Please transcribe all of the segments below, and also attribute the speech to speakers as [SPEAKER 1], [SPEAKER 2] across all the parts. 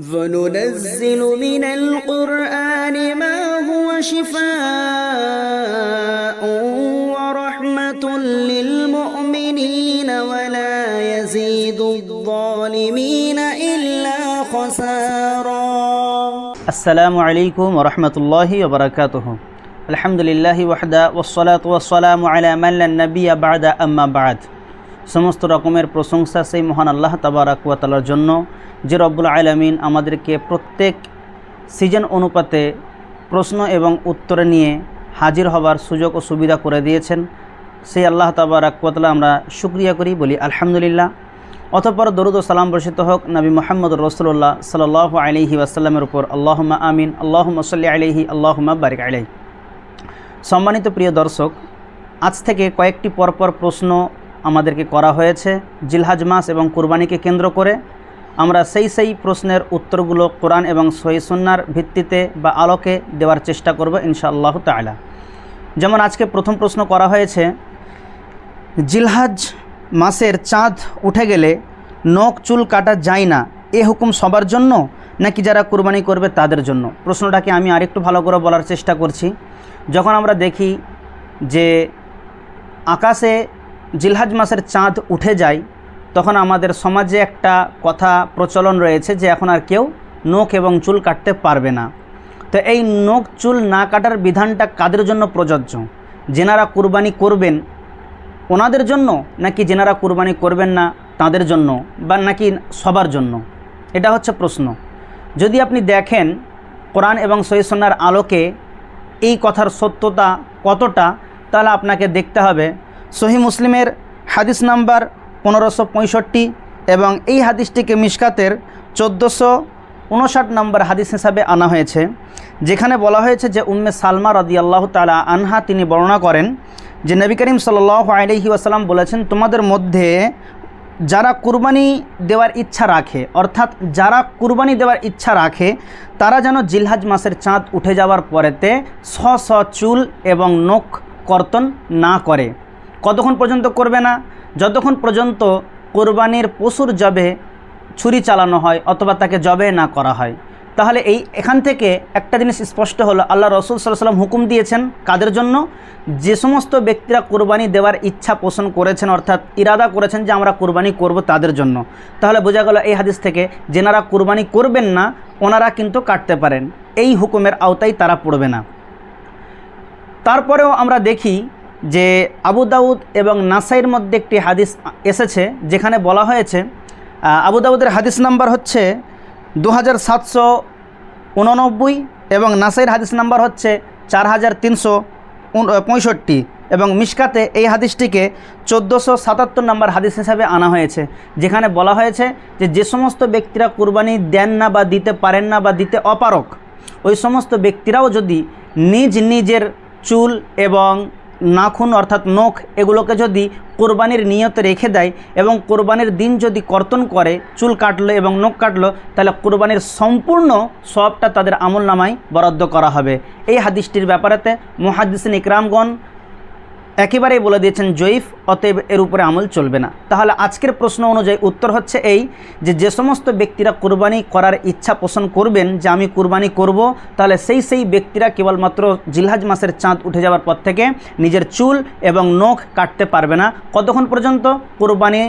[SPEAKER 1] وننزل من القرآن ما هو شفاء ورحمة للمؤمنين ولا يزيد الظالمين إلا خسارا.
[SPEAKER 2] السلام عليكم ورحمة الله وبركاته. الحمد لله وحده والصلاة والسلام على من لا نبي بعد أما بعد. সমস্ত রকমের প্রশংসা সেই মহান আল্লাহ তাবারাকুয়াতালার জন্য, যে রব্বুল আলমিন আমাদেরকে প্রত্যেক সিজন অনুপাতে প্রশ্ন এবং উত্তর নিয়ে হাজির হবার সুযোগ ও সুবিধা করে দিয়েছেন। সেই আল্লাহ তাবারাকুয়াতালা আমরা শুক্রিয়া করি, বলি আলহামদুলিল্লাহ। অতঃপর দরুদ ও সালাম বর্ষিত হোক নবী মোহাম্মদ রসুল্লাহ সাল আলহি ওয়াসাল্লামের উপর। আল্লাহমা আমিন আল্লাহমা সাল্লি আলহি আল্লাহমা বারিক আলাই সম্মানিত প্রিয় দর্শক, আজ থেকে কয়েকটি পরপর প্রশ্ন আমাদেরকে করা হয়েছে জিলহাজ মাস এবং কুরবানিকে কেন্দ্র করে। আমরা সেই সেই প্রশ্নের উত্তরগুলো কোরআন এবং সহিসন্নার ভিত্তিতে বা আলোকে দেওয়ার চেষ্টা করব ইনশাআল্লাহ তালা যেমন আজকে প্রথম প্রশ্ন করা হয়েছে, জিলহাজ মাসের চাঁদ উঠে গেলে নখ চুল কাটা যায় না, এ হুকুম সবার জন্য নাকি যারা কুরবানি করবে তাদের জন্য? প্রশ্নটাকে আমি আরেকটু ভালো করে বলার চেষ্টা করছি। যখন আমরা দেখি যে আকাশে জিলহাজ মাসের চাঁদ উঠে যায়, তখন আমাদের সমাজে একটা কথা প্রচলন রয়েছে যে এখন আর কেউ নখ এবং চুল কাটতে পারবে না। তো এই নখ চুল না কাটার বিধানটা কাদের জন্য প্রযোজ্য? যেনারা কুরবানি করবেন ওনাদের জন্য, নাকি যেনারা কুরবানি করবেন না তাদের জন্য, বা নাকি সবার জন্য? এটা হচ্ছে প্রশ্ন। যদি আপনি দেখেন কোরআন এবং সহিসন্নার আলোকে এই কথার সত্যতা কতটা, তাহলে আপনাকে দেখতে হবে সহি মুসলিমের হাদিস নাম্বার পনেরোশো পঁয়ষট্টি এবং এই হাদিসটিকে মিশকাতের চোদ্দোশো উনষাট নম্বর হাদিস হিসাবে আনা হয়েছে, যেখানে বলা হয়েছে যে উম্মে সালমা রদি আল্লাহ তালা আনহা তিনি বর্ণনা করেন যে নবী করিম সাল আলহি আসালাম বলেছেন, তোমাদের মধ্যে যারা কুরবানি দেওয়ার ইচ্ছা রাখে, অর্থাৎ যারা কুরবানি দেওয়ার ইচ্ছা রাখে, তারা যেন জিলহাজ মাসের চাঁদ উঠে যাওয়ার পরেতে স স চুল এবং নখ কর্তন না করে। কতক্ষণ পর্যন্ত করবে না? যতক্ষণ পর্যন্ত কোরবানির পশুর জবে ছুরি চালানো হয় অথবা তাকে জবে না করা হয়। তাহলে এই এখান থেকে একটা জিনিস স্পষ্ট হলো, আল্লাহ রসুল সাল্লাম হুকুম দিয়েছেন কাদের জন্য? যে সমস্ত ব্যক্তিরা কোরবানি দেওয়ার ইচ্ছা পোষণ করেছেন, অর্থাৎ ইরাদা করেছেন যে আমরা কোরবানি করব তাদের জন্য। তাহলে বোঝা গেল এই হাদিস থেকে যেনারা কোরবানি করবেন না, ওনারা কিন্তু কাটতে পারেন। এই হুকুমের আওতায় তারা পড়বে না। তারপরেও আমরা দেখি যে আবু দাউদ এবং নাসাইয়ের মধ্যে একটি হাদিস এসেছে, যেখানে বলা হয়েছে আবু দাউদের হাদিস নাম্বার হচ্ছে দু হাজার সাতশো উননব্বই এবং নাসাইয়ের হাদিস নাম্বার হচ্ছে চার হাজার তিনশো পঁয়ষট্টি এবং মিশকাতে এই হাদিসটিকে চোদ্দোশো সাতাত্তর নম্বর হাদিস হিসাবে আনা হয়েছে, যেখানে বলা হয়েছে যে যে সমস্ত ব্যক্তিরা কুরবানি দেন না বা দিতে পারেন না বা দিতে অপারক, ওই সমস্ত ব্যক্তিরাও যদি নিজ নিজের চুল এবং নাখুন অর্থাৎ নখ, এগুলোকে যদি কোরবানির নিয়ত রেখে দেয় এবং কোরবানির দিন যদি কর্তন করে, চুল কাটলো এবং নখ কাটলো, তাহলে কোরবানির সম্পূর্ণ সবটা তাদের আমল নামায় বরাদ্দ করা হবে। এই হাদিসটির ব্যাপারেতে মহাদিসিন ইকরামগণ একেবারেই বলে দিয়েছেন জয়ীফ, অতএব এর উপরে আমল চলবে না। তাহলে আজকের প্রশ্ন অনুযায়ী উত্তর হচ্ছে এই যে যে সমস্ত ব্যক্তিরা কোরবানি করার ইচ্ছা পোষণ করবেন যে, আমি কোরবানি করব, তাহলে সেই সেই ব্যক্তিরা কেবলমাত্র জিলহাজ মাসের চাঁদ উঠে যাওয়ার পর থেকে নিজের চুল এবং নখ কাটতে পারবে না। কতক্ষণ পর্যন্ত? কোরবানি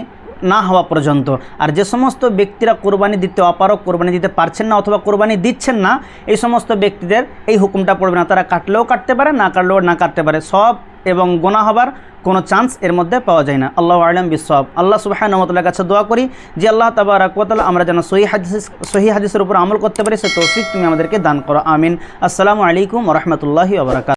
[SPEAKER 2] না হওয়া পর্যন্ত। আর যে সমস্ত ব্যক্তিরা কোরবানি দিতে অপারক কোরবানি দিতে পারছেন না অথবা কোরবানি দিচ্ছেন না, এই সমস্ত ব্যক্তিদের এই হুকুমটা পড়বে না। তারা কাটলেও কাটতে পারে, না কাটলেও না কাটতে পারে। সব এবং গোনা হবার কোনো চান্স এর মধ্যে পাওয়া যায় না। আল্লাহ আলম বিশ্বাব আল্লাহ সুবাহ নমতুল্লাহ কাছে দোয়া করি যে আল্লাহ তাবা তাবারাকাল আমরা যেন সহি হাদিস সহি হাদিসের উপর আমল করতে পারি, সে তৌফিক তুমি আমাদেরকে দান করো। আমিন। আসসালামু আলাইকুম রহমতুল্লাহি আবরাকাত